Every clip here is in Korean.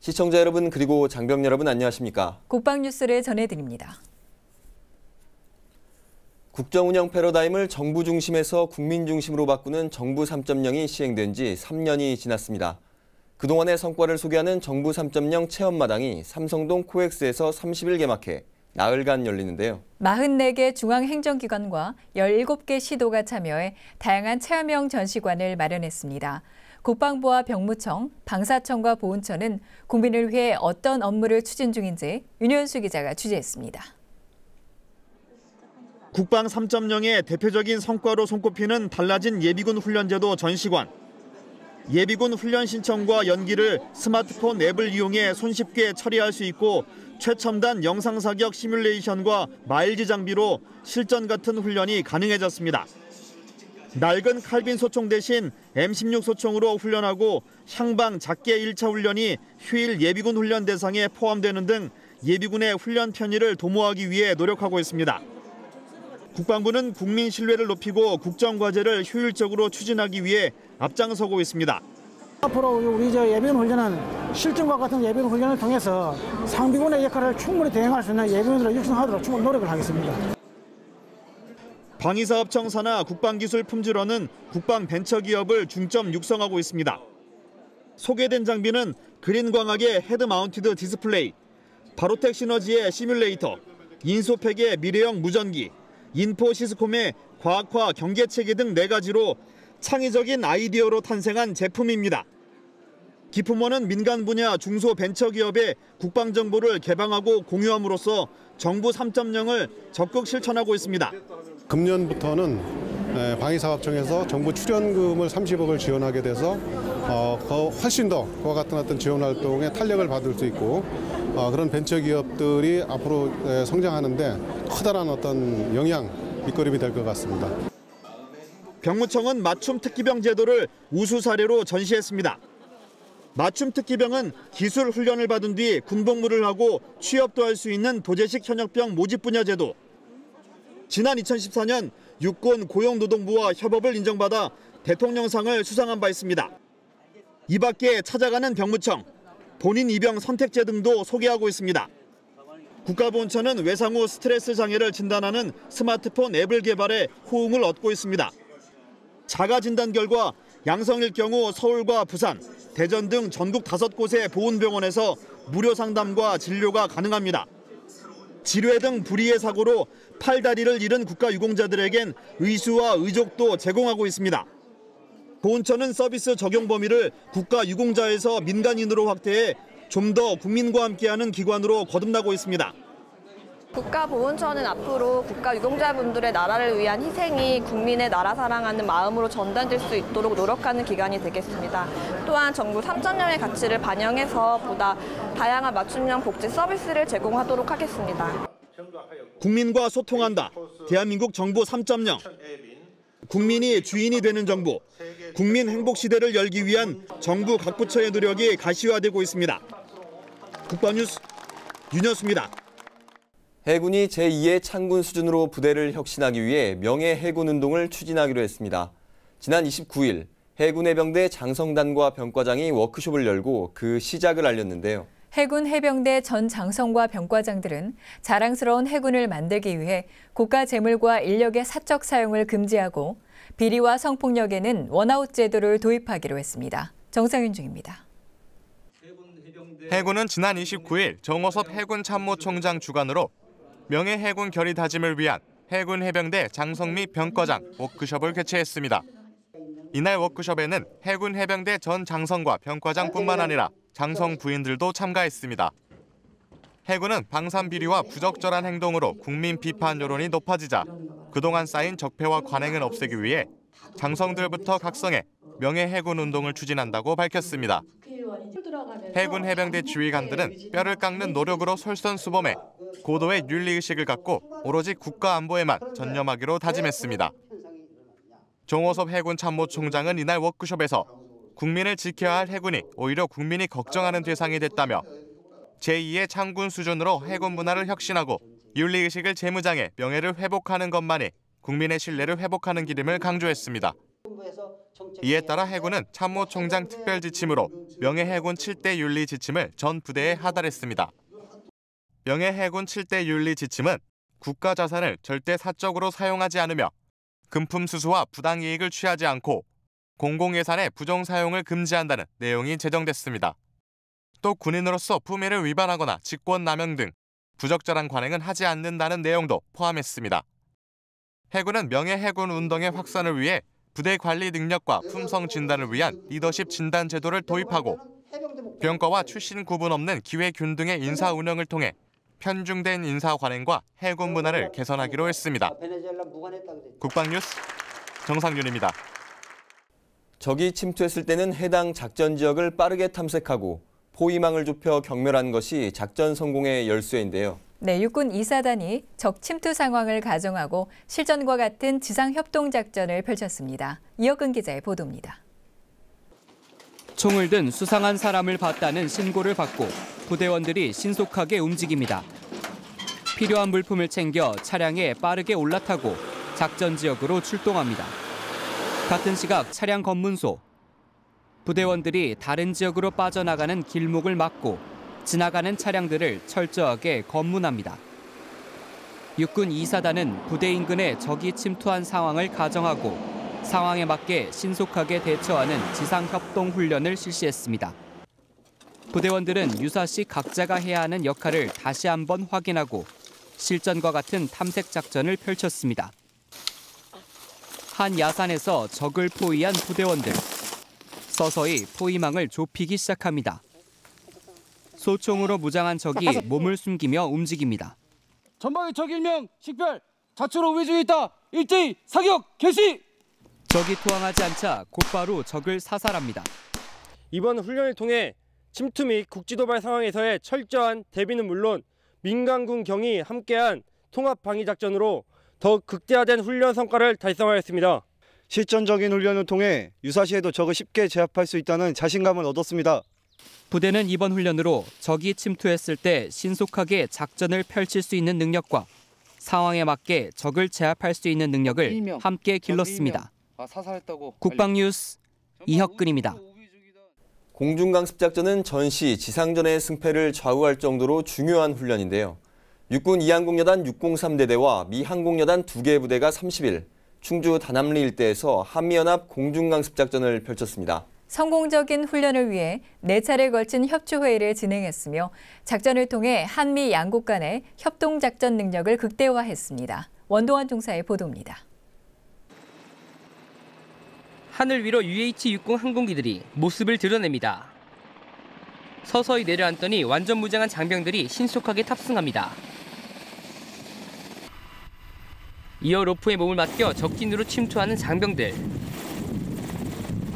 시청자 여러분 그리고 장병 여러분 안녕하십니까? 국방 뉴스를 전해드립니다. 국정 운영 패러다임을 정부 중심에서 국민 중심으로 바꾸는 정부 3.0이 시행된 지 3년이 지났습니다. 그동안의 성과를 소개하는 정부 3.0 체험마당이 삼성동 코엑스에서 30일 개막해 나흘간 열리는데요. 44개 중앙행정기관과 17개 시도가 참여해 다양한 체험형 전시관을 마련했습니다. 국방부와 병무청, 방사청과 보훈처는 국민을 위해 어떤 업무를 추진 중인지 윤현수 기자가 취재했습니다. 국방 3.0의 대표적인 성과로 손꼽히는 달라진 예비군 훈련제도 전시관. 예비군 훈련 신청과 연기를 스마트폰 앱을 이용해 손쉽게 처리할 수 있고 최첨단 영상 사격 시뮬레이션과 마일즈 장비로 실전 같은 훈련이 가능해졌습니다. 낡은 칼빈 소총 대신 M16 소총으로 훈련하고 향방 작게 1차 훈련이 휴일 예비군 훈련 대상에 포함되는 등 예비군의 훈련 편의를 도모하기 위해 노력하고 있습니다. 국방부는 국민 신뢰를 높이고 국정과제를 효율적으로 추진하기 위해 앞장서고 있습니다. 앞으로 우리 저 예비군 훈련은 실전과 같은 예비군 훈련을 통해서 상비군의 역할을 충분히 대행할 수 있는 예비군으로 육성하도록 충분히 노력을 하겠습니다. 방위사업청 산하 국방기술 품질원은 국방벤처기업을 중점 육성하고 있습니다. 소개된 장비는 그린광학의 헤드마운티드 디스플레이, 바로텍 시너지의 시뮬레이터, 인소팩의 미래형 무전기, 인포시스콤의 과학화 경계체계 등네 가지로 창의적인 아이디어로 탄생한 제품입니다. 기품원은 민간 분야 중소 벤처기업에 국방정보를 개방하고 공유함으로써 정부 3.0을 적극 실천하고 있습니다. 금년부터는 방위사업청에서 정부 출연금을 30억을 지원하게 돼서 어, 훨씬 더 그와 같은 어떤 지원 활동에 탄력을 받을 수 있고 어, 그런 벤처기업들이 앞으로 성장하는데 커다란 어떤 영향 밑거름이 될 것 같습니다. 병무청은 맞춤 특기병 제도를 우수 사례로 전시했습니다. 맞춤 특기병은 기술 훈련을 받은 뒤 군복무를 하고 취업도 할 수 있는 도제식 현역병 모집 분야 제도. 지난 2014년 육군 고용노동부와 협업을 인정받아 대통령상을 수상한 바 있습니다. 이 밖에 찾아가는 병무청, 본인 입영 선택제 등도 소개하고 있습니다. 국가보훈처는 외상 후 스트레스 장애를 진단하는 스마트폰 앱을 개발해 호응을 얻고 있습니다. 자가 진단 결과 양성일 경우 서울과 부산, 대전 등 전국 다섯 곳의 보훈병원에서 무료 상담과 진료가 가능합니다. 지뢰 등 불의의 사고로 팔다리를 잃은 국가유공자들에겐 의수와 의족도 제공하고 있습니다. 보훈처는 서비스 적용 범위를 국가유공자에서 민간인으로 확대해 좀 더 국민과 함께하는 기관으로 거듭나고 있습니다. 국가보훈처는 앞으로 국가유공자분들의 나라를 위한 희생이 국민의 나라 사랑하는 마음으로 전달될 수 있도록 노력하는 기관이 되겠습니다. 또한 정부 3.0의 가치를 반영해서 보다 다양한 맞춤형 복지 서비스를 제공하도록 하겠습니다. 국민과 소통한다. 대한민국 정부 3.0. 국민이 주인이 되는 정부. 국민 행복 시대를 열기 위한 정부 각 부처의 노력이 가시화되고 있습니다. 국방뉴스 윤현수입니다. 해군이 제2의 창군 수준으로 부대를 혁신하기 위해 명예 해군 운동을 추진하기로 했습니다. 지난 29일 해군 해병대 장성단과 병과장이 워크숍을 열고 그 시작을 알렸는데요. 해군 해병대 전 장성과 병과장들은 자랑스러운 해군을 만들기 위해 국가 재물과 인력의 사적 사용을 금지하고 비리와 성폭력에는 원아웃 제도를 도입하기로 했습니다. 정상윤 중입니다. 해군은 지난 29일 정호섭 해군 참모총장 주관으로 명예 해군 결의 다짐을 위한 해군 해병대 장성미 병과장 워크숍을 개최했습니다. 이날 워크숍에는 해군 해병대 전 장성과 병과장뿐만 아니라 장성 부인들도 참가했습니다. 해군은 방산 비리와 부적절한 행동으로 국민 비판 여론이 높아지자 그동안 쌓인 적폐와 관행을 없애기 위해 장성들부터 각성해 명예 해군 운동을 추진한다고 밝혔습니다. 해군 해병대 지휘관들은 뼈를 깎는 노력으로 솔선수범해 고도의 윤리의식을 갖고 오로지 국가 안보에만 전념하기로 다짐했습니다. 종호섭 해군 참모총장은 이날 워크숍에서 국민을 지켜야 할 해군이 오히려 국민이 걱정하는 대상이 됐다며 제2의 창군 수준으로 해군 문화를 혁신하고 윤리의식을 재무장해 명예를 회복하는 것만이 국민의 신뢰를 회복하는 길임을 강조했습니다. 이에 따라 해군은 참모총장 특별 지침으로 명예 해군 7대 윤리 지침을 전 부대에 하달했습니다. 명예해군 7대 윤리 지침은 국가 자산을 절대 사적으로 사용하지 않으며 금품 수수와 부당 이익을 취하지 않고 공공예산의 부정 사용을 금지한다는 내용이 제정됐습니다. 또 군인으로서 품위를 위반하거나 직권 남용 등 부적절한 관행은 하지 않는다는 내용도 포함했습니다. 해군은 명예해군 운동의 확산을 위해 부대 관리 능력과 품성 진단을 위한 리더십 진단 제도를 도입하고 병과와 출신 구분 없는 기회균 등의 인사 운영을 통해 편중된 인사 관행과 해군 문화를 개선하기로 했습니다. 국방뉴스 정상윤입니다. 적이 침투했을 때는 해당 작전 지역을 빠르게 탐색하고 포위망을 좁혀 경멸하는 것이 작전 성공의 열쇠인데요. 네, 육군 2사단이 적 침투 상황을 가정하고 실전과 같은 지상 협동 작전을 펼쳤습니다. 이혁근 기자의 보도입니다. 총을 든 수상한 사람을 봤다는 신고를 받고 부대원들이 신속하게 움직입니다. 필요한 물품을 챙겨 차량에 빠르게 올라타고 작전 지역으로 출동합니다. 같은 시각 차량 검문소. 부대원들이 다른 지역으로 빠져나가는 길목을 막고 지나가는 차량들을 철저하게 검문합니다. 육군 2사단은 부대 인근에 적이 침투한 상황을 가정하고 상황에 맞게 신속하게 대처하는 지상협동 훈련을 실시했습니다. 부대원들은 유사시 각자가 해야 하는 역할을 다시 한번 확인하고 실전과 같은 탐색 작전을 펼쳤습니다. 한 야산에서 적을 포위한 부대원들. 서서히 포위망을 좁히기 시작합니다. 소총으로 무장한 적이 몸을 숨기며 움직입니다. 전방에 적 일명 식별 자초로 우회 중에 있다. 일제히 사격 개시. 적이 투항하지 않자 곧바로 적을 사살합니다. 이번 훈련을 통해 침투 및 국지도발 상황에서의 철저한 대비는 물론 민간군 경이 함께한 통합 방위 작전으로 더욱 극대화된 훈련 성과를 달성하였습니다. 실전적인 훈련을 통해 유사시에도 적을 쉽게 제압할 수 있다는 자신감을 얻었습니다. 부대는 이번 훈련으로 적이 침투했을 때 신속하게 작전을 펼칠 수 있는 능력과 상황에 맞게 적을 제압할 수 있는 능력을 함께 길렀습니다. 국방뉴스 이혁근입니다. 공중강습작전은 전시, 지상전의 승패를 좌우할 정도로 중요한 훈련인데요. 육군 2항공여단 603대대와 미 항공여단 2개 부대가 30일 충주 다남리 일대에서 한미연합 공중강습작전을 펼쳤습니다. 성공적인 훈련을 위해 네 차례 걸친 협조회의를 진행했으며 작전을 통해 한미 양국 간의 협동작전 능력을 극대화했습니다. 원동환 중사의 보도입니다. 하늘 위로 UH-60 항공기들이 모습을 드러냅니다. 서서히 내려앉더니 완전 무장한 장병들이 신속하게 탑승합니다. 이어 로프에 몸을 맡겨 적진으로 침투하는 장병들.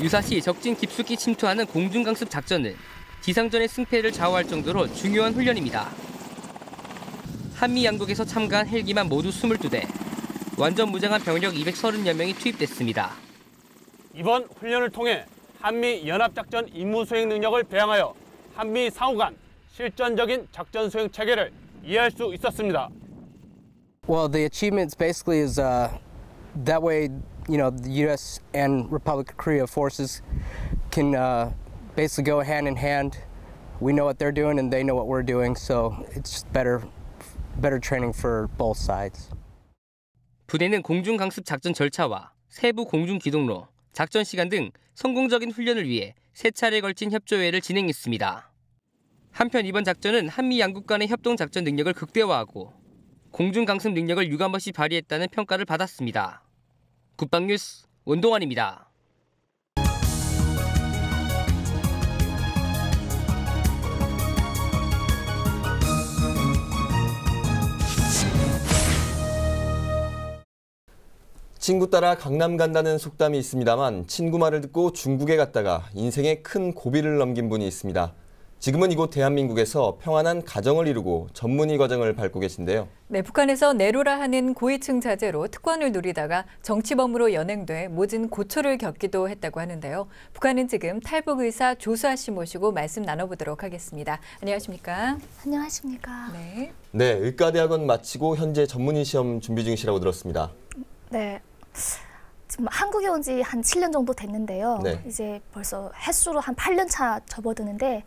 유사시 적진 깊숙이 침투하는 공중강습 작전은 지상전의 승패를 좌우할 정도로 중요한 훈련입니다. 한미 양국에서 참가한 헬기만 모두 22대, 완전 무장한 병력 230여 명이 투입됐습니다. 이번 훈련을 통해 한미 연합작전 임무 수행 능력을 배양하여 한미 상호 간 실전적인 작전 수행 체계를 이해할 수 있었습니다. Well, the achievements basically is uh, that way, you know, the U.S. and Republic of Korea forces can uh, basically go hand in hand. We know what they're doing, and they know what we're doing, so it's just better, better training for both sides. 부대는 공중 강습 작전 절차와 세부 공중 기동로, 작전 시간 등 성공적인 훈련을 위해 세 차례 걸친 협조회를 진행했습니다. 한편 이번 작전은 한미 양국 간의 협동 작전 능력을 극대화하고 공중 강습 능력을 유감없이 발휘했다는 평가를 받았습니다. 국방뉴스 원동환입니다. 친구 따라 강남 간다는 속담이 있습니다만 친구 말을 듣고 중국에 갔다가 인생에 큰 고비를 넘긴 분이 있습니다. 지금은 이곳 대한민국에서 평안한 가정을 이루고 전문의 과정을 밟고 계신데요. 네, 북한에서 내로라 하는 고위층 자제로 특권을 누리다가 정치범으로 연행돼 모진 고초를 겪기도 했다고 하는데요. 북한은 지금 탈북 의사 조수아 씨 모시고 말씀 나눠보도록 하겠습니다. 안녕하십니까? 안녕하십니까? 네. 네, 의과대학원 마치고 현재 전문의 시험 준비 중이시라고 들었습니다. 네. 지금 한국에 온 지 한 7년 정도 됐는데요. 네. 이제 벌써 횟수로 한 8년 차 접어드는데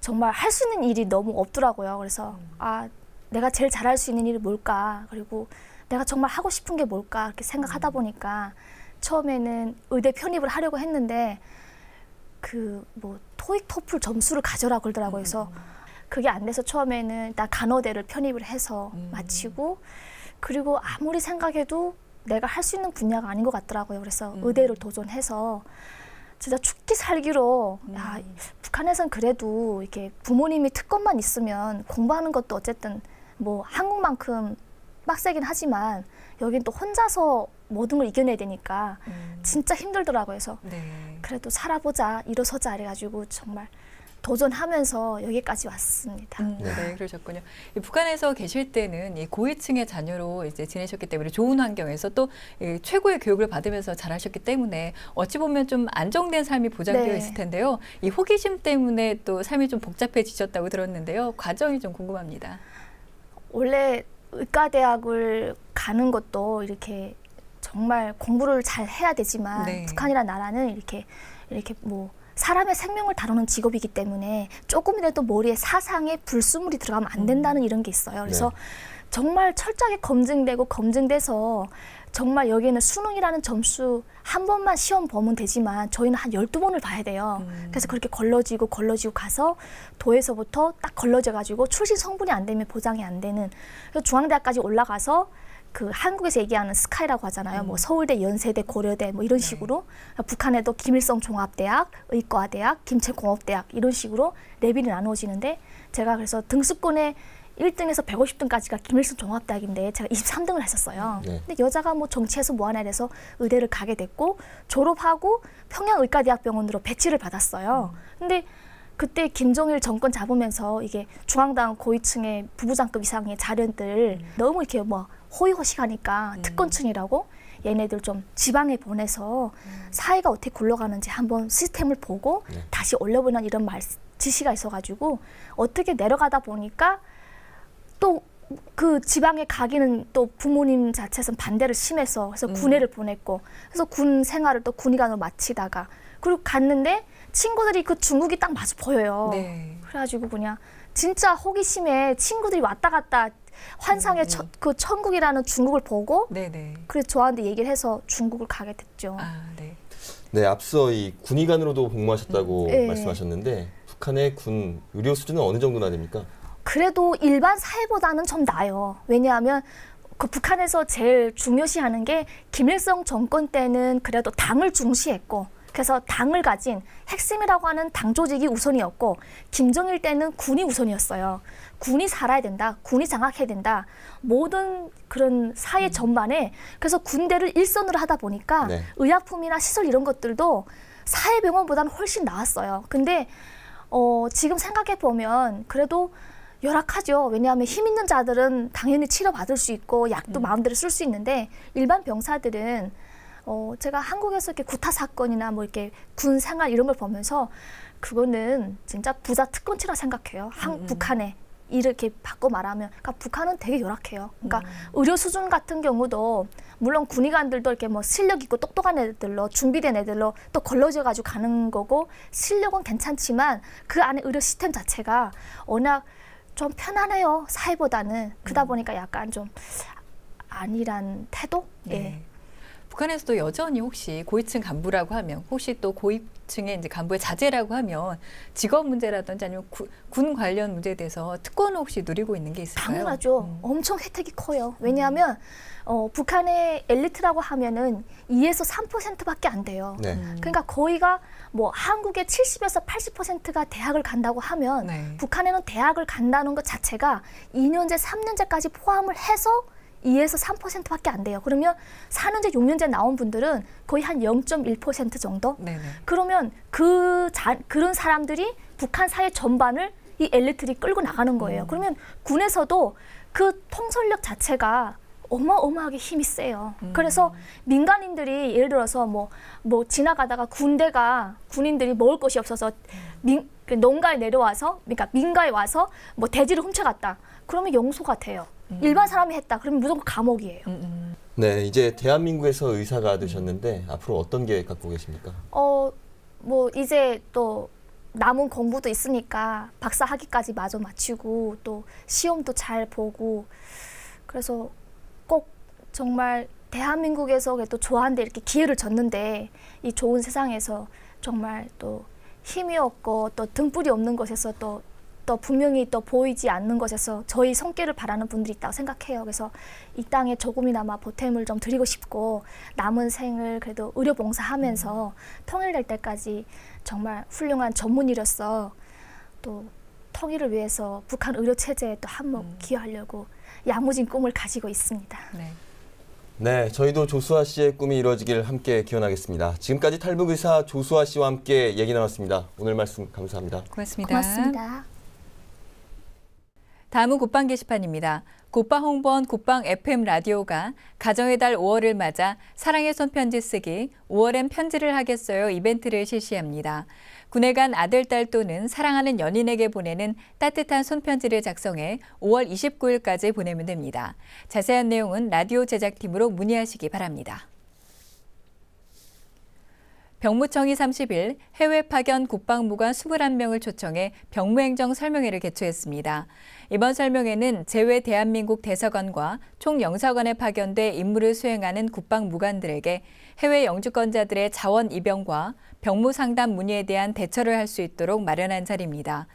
정말 할 수 있는 일이 너무 없더라고요. 그래서 아 내가 제일 잘할 수 있는 일이 뭘까? 그리고 내가 정말 하고 싶은 게 뭘까? 이렇게 생각하다 보니까 처음에는 의대 편입을 하려고 했는데 그 뭐 토익 토플 점수를 가져라 그러더라고요. 그래서 그게 안 돼서 처음에는 나 간호대를 편입을 해서 마치고 그리고 아무리 생각해도 내가 할 수 있는 분야가 아닌 것 같더라고요. 그래서 의대를 도전해서 진짜 죽기 살기로 야, 북한에선 그래도 이렇게 부모님이 특권만 있으면 공부하는 것도 어쨌든 뭐 한국만큼 빡세긴 하지만 여긴 또 혼자서 모든 걸 이겨내야 되니까 진짜 힘들더라고요. 그래서 네. 그래도 살아보자, 일어서자 이래가지고 정말 도전하면서 여기까지 왔습니다. 음, 네. 그러셨군요. 이 북한에서 계실 때는 이 고위층의 자녀로 이제 지내셨기 때문에 좋은 환경에서 또이 최고의 교육을 받으면서 자라셨기 때문에 어찌 보면 좀 안정된 삶이 보장되어 네. 있을 텐데요. 이 호기심 때문에 또 삶이 좀 복잡해지셨다고 들었는데요. 과정이 좀 궁금합니다. 원래 의과대학을 가는 것도 이렇게 정말 공부를 잘 해야 되지만 네. 북한이라는 나라는 이렇게 이렇게 뭐 사람의 생명을 다루는 직업이기 때문에 조금이라도 머리에 사상에 불순물이 들어가면 안 된다는 이런 게 있어요. 그래서 정말 철저하게 검증되고 검증돼서 정말 여기는 수능이라는 점수 한 번만 시험 보면 되지만 저희는 한 열두 번을 봐야 돼요. 그래서 그렇게 걸러지고 걸러지고 가서 도에서부터 딱 걸러져 가지고 출신 성분이 안 되면 보장이 안 되는 그래서 중앙대학까지 올라가서 그 한국에서 얘기하는 스카이라고 하잖아요. 뭐 서울대, 연세대, 고려대 뭐 이런 식으로 북한에도 김일성 종합대학, 의과대학, 김체공업대학 이런 식으로 레벨이 나누어지는데 제가 그래서 등수권에 1등에서 150등까지가 김일성 종합대학인데 제가 23등을 했었어요. 네. 근데 여자가 뭐 정치해서 뭐 하나 이래서 의대를 가게 됐고 졸업하고 평양의과대학병원으로 배치를 받았어요. 근데 그때 김정일 정권 잡으면서 이게 중앙당 고위층의 부부장급 이상의 자련들 너무 이렇게 뭐 호의호식하니까 특권층이라고 얘네들 좀 지방에 보내서 사회가 어떻게 굴러가는지 한번 시스템을 보고 다시 올려보는 이런 말 지시가 있어가지고 어떻게 내려가다 보니까 또 그 지방에 가기는 또 부모님 자체에서 반대를 심해서 그래서 군애를 보냈고 그래서 군 생활을 또 군의관으로 마치다가 그리고 갔는데 친구들이 그 중국이 딱 마주 보여요. 네. 그래가지고 그냥 진짜 호기심에 친구들이 왔다 갔다 환상의 천- 그 천국이라는 중국을 보고 네네. 그래서 저한테 얘기를 해서 중국을 가게 됐죠. 아, 네. 네, 앞서 이 군의관으로도 복무하셨다고 네. 말씀하셨는데 북한의 군 의료 수준은 어느 정도나 됩니까? 그래도 일반 사회보다는 좀 나아요. 왜냐하면 그 북한에서 제일 중요시하는 게 김일성 정권 때는 그래도 당을 중시했고 그래서 당을 가진 핵심이라고 하는 당 조직이 우선이었고 김정일 때는 군이 우선이었어요. 군이 살아야 된다. 군이 장악해야 된다. 모든 그런 사회 전반에 그래서 군대를 일선으로 하다 보니까 네. 의약품이나 시설 이런 것들도 사회병원보다는 훨씬 나았어요. 근데 어, 지금 생각해 보면 그래도 열악하죠. 왜냐하면 힘 있는 자들은 당연히 치료받을 수 있고 약도 마음대로 쓸 수 있는데 일반 병사들은 어, 제가 한국에서 이렇게 구타 사건이나 뭐 이렇게 군 생활 이런 걸 보면서 그거는 진짜 부자 특권치라 생각해요. 한 북한에 이렇게 바꿔 말하면, 그러니까 북한은 되게 열악해요. 그러니까 의료 수준 같은 경우도 물론 군의관들도 이렇게 뭐 실력 있고 똑똑한 애들로 준비된 애들로 또 걸러져 가지고 가는 거고 실력은 괜찮지만 그 안에 의료 시스템 자체가 워낙 좀 편안해요 사회보다는 그러다 보니까 약간 좀 아니란 태도 예. 네. 북한에서도 여전히 혹시 고위층 간부라고 하면 혹시 또 고위층의 이제 간부의 자제라고 하면 직업 문제라든지 아니면 구- 군 관련 문제에 대해서 특권을 혹시 누리고 있는 게 있을까요? 당연하죠. 엄청 혜택이 커요. 왜냐하면 어, 북한의 엘리트라고 하면은 2에서 3%밖에 안 돼요. 네. 그러니까 거의가 뭐 한국의 70에서 80%가 대학을 간다고 하면 북한에는 대학을 간다는 것 자체가 2년제, 3년제까지 포함을 해서 2에서 3%밖에 안 돼요. 그러면 4년제, 6년제 나온 분들은 거의 한 0.1% 정도? 네네. 그러면 그 자, 그런 사람들이 북한 사회 전반을 이 엘리트들이 끌고 나가는 거예요. 그러면 군에서도 그 통솔력 자체가 어마어마하게 힘이 세요. 그래서 민간인들이 예를 들어서 뭐, 뭐 지나가다가 군대가 군인들이 먹을 것이 없어서 민, 그 농가에 내려와서 그러니까 민가에 와서 뭐 돼지를 훔쳐갔다. 그러면 용서가 돼요. 일반 사람이 했다. 그러면 무조건 감옥이에요. 네, 이제 대한민국에서 의사가 되셨는데 앞으로 어떤 계획 갖고 계십니까? 어, 뭐 이제 또 남은 공부도 있으니까 박사 학위까지 마저 마치고 또 시험도 잘 보고 그래서 꼭 정말 대한민국에서 또 좋아하는데 이렇게 기회를 줬는데 이 좋은 세상에서 정말 또 힘이 없고 또 등불이 없는 곳에서 또 또 분명히 또 보이지 않는 곳에서 저희 손길을 바라는 분들이 있다고 생각해요. 그래서 이 땅에 조금이나마 보탬을 좀 드리고 싶고 남은 생을 그래도 의료 봉사하면서 통일될 때까지 정말 훌륭한 전문의로서 또 통일을 위해서 북한 의료 체제에 또 한몫 기여하려고 야무진 꿈을 가지고 있습니다. 네. 네, 저희도 조수아 씨의 꿈이 이루어지길 함께 기원하겠습니다. 지금까지 탈북 의사 조수아 씨와 함께 얘기 나눴습니다. 오늘 말씀 감사합니다. 고맙습니다. 고맙습니다. 다음은 국방 게시판입니다. 국방 홍보원 국방 FM 라디오가 가정의 달 5월을 맞아 사랑의 손편지 쓰기 5월엔 편지를 하겠어요 이벤트를 실시합니다. 군에 간 아들, 딸 또는 사랑하는 연인에게 보내는 따뜻한 손편지를 작성해 5월 29일까지 보내면 됩니다. 자세한 내용은 라디오 제작팀으로 문의하시기 바랍니다. 병무청이 30일 해외 파견 국방부관 21명을 초청해 병무행정 설명회를 개최했습니다. 이번 설명회는 제외 대한민국 대사관과 총영사관에 파견돼 임무를 수행하는 국방무관들에게 해외 영주권자들의 자원 입영과 병무 상담 문의에 대한 대처를 할 수 있도록 마련한 자리입니다.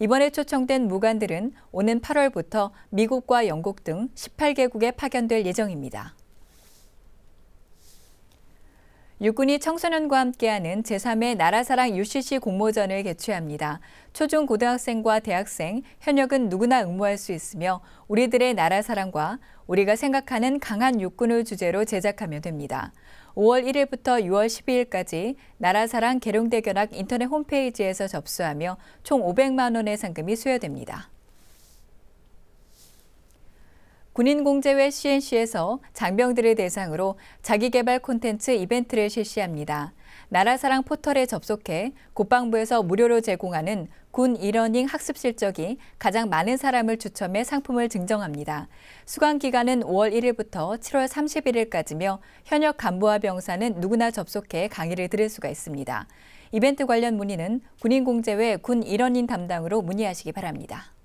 이번에 초청된 무관들은 오는 8월부터 미국과 영국 등 18개국에 파견될 예정입니다. 육군이 청소년과 함께하는 제3회 나라사랑 UCC 공모전을 개최합니다. 초중 고등학생과 대학생, 현역은 누구나 응모할 수 있으며 우리들의 나라사랑과 우리가 생각하는 강한 육군을 주제로 제작하면 됩니다. 5월 1일부터 6월 12일까지 나라사랑 계룡대견학 인터넷 홈페이지에서 접수하며 총 500만 원의 상금이 수여됩니다. 군인공제회 CNC에서 장병들을 대상으로 자기개발 콘텐츠 이벤트를 실시합니다. 나라사랑 포털에 접속해 국방부에서 무료로 제공하는 군 이러닝 학습 실적이 가장 많은 사람을 추첨해 상품을 증정합니다. 수강 기간은 5월 1일부터 7월 31일까지며 현역 간부와 병사는 누구나 접속해 강의를 들을 수가 있습니다. 이벤트 관련 문의는 군인공제회 군 이러닝 담당으로 문의하시기 바랍니다.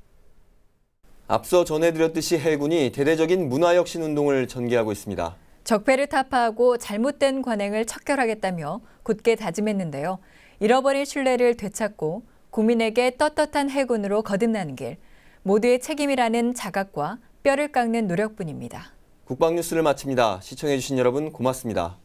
앞서 전해드렸듯이 해군이 대대적인 문화혁신 운동을 전개하고 있습니다. 적폐를 타파하고 잘못된 관행을 척결하겠다며 굳게 다짐했는데요. 잃어버린 신뢰를 되찾고 국민에게 떳떳한 해군으로 거듭나는 길, 모두의 책임이라는 자각과 뼈를 깎는 노력뿐입니다. 국방뉴스를 마칩니다. 시청해주신 여러분 고맙습니다.